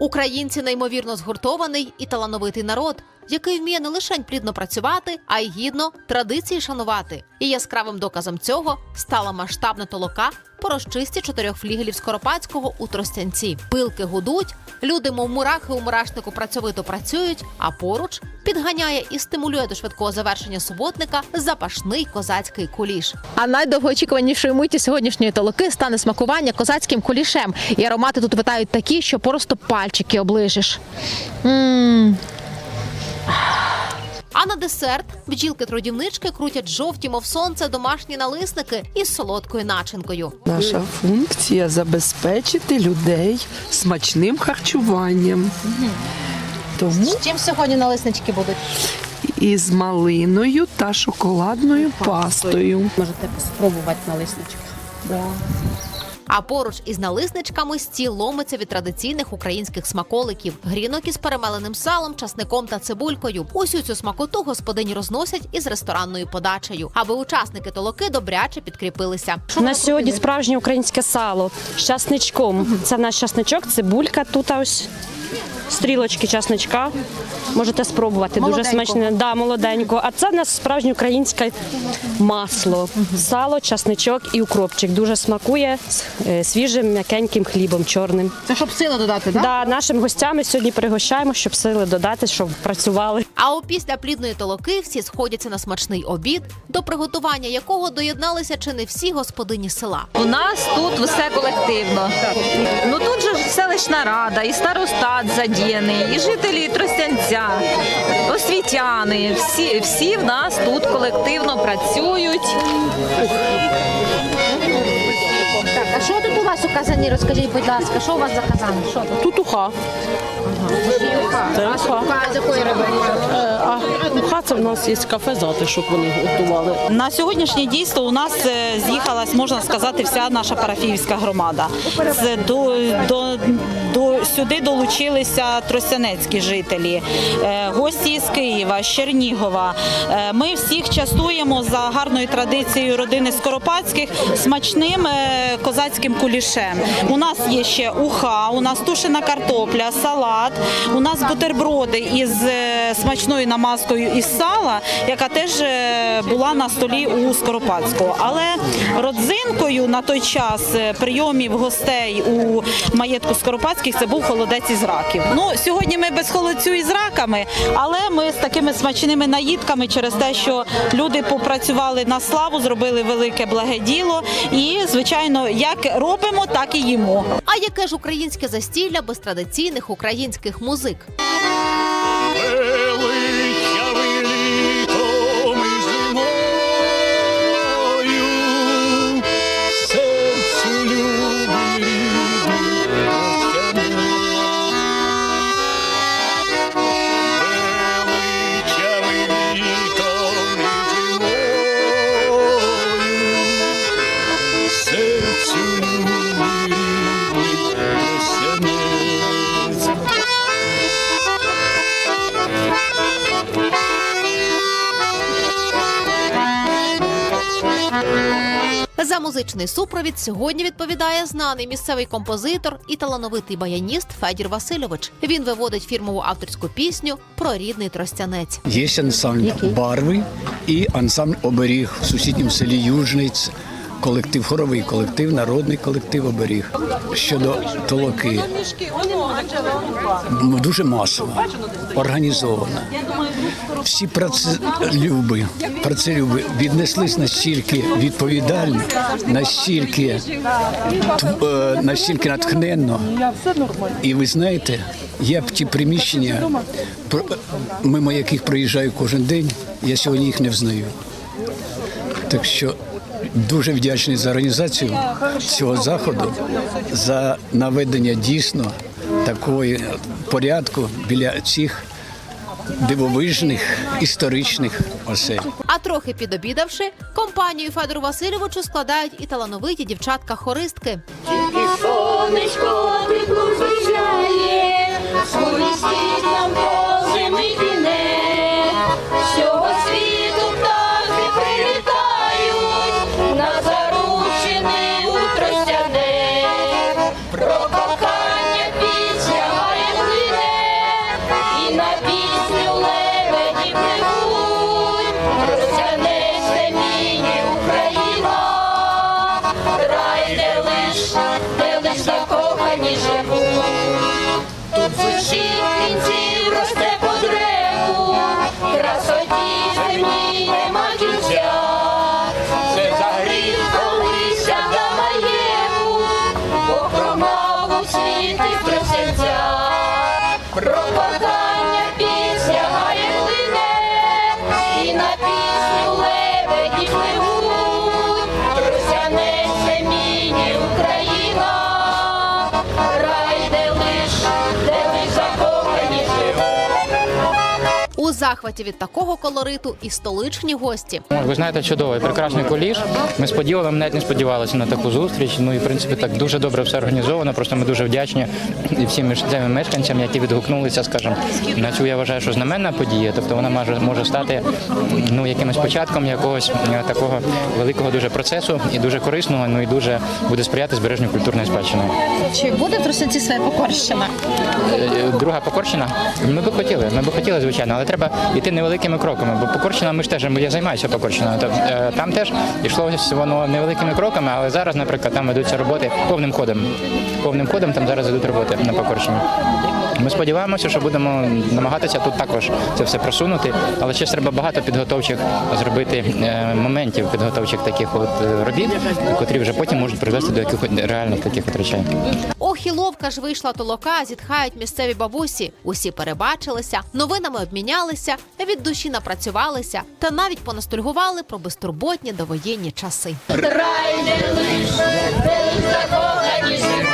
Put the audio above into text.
Українці неймовірно згуртований і талановитий народ, який вміє не лише плідно працювати, а й гідно традиції шанувати. І яскравим доказом цього стала масштабна толока по розчисті чотирьох флігелів Скоропадського у Тростянці. Пилки гудуть, люди, мов мурахи у мурашнику, працьовито працюють, а поруч підганяє і стимулює до швидкого завершення суботника запашний козацький куліш. А найдовгоочікуванішою миті сьогоднішньої толоки стане смакування козацьким кулішем. І аромати тут витають такі, що просто пальчики оближеш. м А на десерт бджілки-трудівнички крутять жовті, мов сонце, домашні налисники із солодкою начинкою. Наша функція забезпечити людей смачним харчуванням. Тому Чим сьогодні налиснички будуть? із малиною та шоколадною пастою. Можете спробувати на лисничках. А поруч із налисничками стіл ломиться від традиційних українських смаколиків, грінок із перемеленим салом, часником та цибулькою. Усю цю смакоту господині розносять із ресторанною подачею, аби учасники толоки добряче підкріпилися. На сьогодні справжнє українське сало з часничком. Це наш часничок, цибулька тут ось. Стрілочки часничка. Можете спробувати. Дуже смачне. Да, молоденько. А це в нас справжнє українське масло. Сало, часничок і укропчик. Дуже смакує з е, свіжим м'якеньким хлібом чорним. Це щоб сили додати, так? Да, нашим гостям ми сьогодні пригощаємо, щоб сили додати, щоб працювали. А опісля плідної толоки всі сходяться на смачний обід, до приготування якого доєдналися чи не всі господині села. У нас тут все колективно. Ну тут же селищна рада, і старостат задіяний, і жителі Тростянця, освітяни. Всі, всі в нас тут колективно працюють. Вас у казані? Розкажіть, будь ласка, що у вас за казан? Що тут? Тут уха. Це уха. Уха з якої риби? Е, А уха це в нас є кафе затишок, вони готували. На сьогоднішнє дійство у нас е, з'їхалась, можна сказати, вся наша парафіївська громада. З, до, до, до, сюди долучилися тростянецькі жителі, е, гості із Києва, з Чернігова. Е, Ми всіх частуємо за гарною традицією родини Скоропадських смачним е, козацьким кулішем. У нас є ще уха, у нас тушена картопля, салат, у нас бутерброди із е, смачною намазкою із сала, яка теж е, була на столі у Скоропадського. Але родзинкою на той час е, прийомів гостей у маєтку Скоропадських це був холодець із раків. Ну сьогодні ми без холодцю із раками, але ми з такими смачними наїдками через те, що люди попрацювали на славу, зробили велике благе діло. І звичайно, як робимо, так і їмо. А яке ж українське застілля без традиційних українських музик? За музичний супровід сьогодні відповідає знаний місцевий композитор і талановитий баяніст Федір Васильович. Він виводить фірмову авторську пісню про рідний тростянець. Є ансамбль барви і ансамбль оберіг в сусідньому селі Южниць. Колектив, хоровий колектив, народний колектив оберіг. Щодо толоки, дуже масово, організовано. Всі працелюби, працелюби віднеслись настільки відповідально, настільки, е, настільки натхненно. І ви знаєте, я б ті приміщення, мимо яких проїжджаю кожен день, я сьогодні їх не взнаю. Так що дуже вдячний за організацію цього заходу, за наведення дійсно такої порядку біля цих дивовижних історичних осель. А трохи підобідавши, компанію Федору Васильовичу складають і талановиті дівчатка-хористки. Сонечко тепло звичає, сповістить нам Тут звучить захваті від такого колориту і столичні гості. Ви знаєте, чудовий, прекрасний коліж. Ми з навіть не сподівалися на таку зустріч. Ну і в принципі так дуже добре все організовано. Просто ми дуже вдячні і всім місцевим мешканцям, які відгукнулися, скажімо, на цю я вважаю, що знаменна подія. Тобто вона може може стати ну якимось початком якогось е, такого великого дуже процесу і дуже корисного. Ну і дуже буде сприяти збереженню культурної спадщини. Чи буде в Тростянці своя покорщина? Е, Друга покорчина. Ми би хотіли, ми би хотіли, звичайно, але треба йти невеликими кроками. Бо Покорщина ми ж теж я займаюся покорчиною. Тобто, е, там теж йшло воно невеликими кроками, але зараз, наприклад, там ведуться роботи повним ходом. Повним ходом там зараз ведуть роботи на покорчині. Ми сподіваємося, що будемо намагатися тут також це все просунути, але ще треба багато підготовчих зробити е, моментів підготовчих таких от е, робіт, котрі вже потім можуть привести до якихось реальних таких от речей. Ох, і ловка ж вийшла толока, зітхають місцеві бабусі. Усі перебачилися, новинами обмінялися, від душі напрацювалися та навіть поностальгували про безтурботні довоєнні часи. Рай, де лиш, де лиш закохані.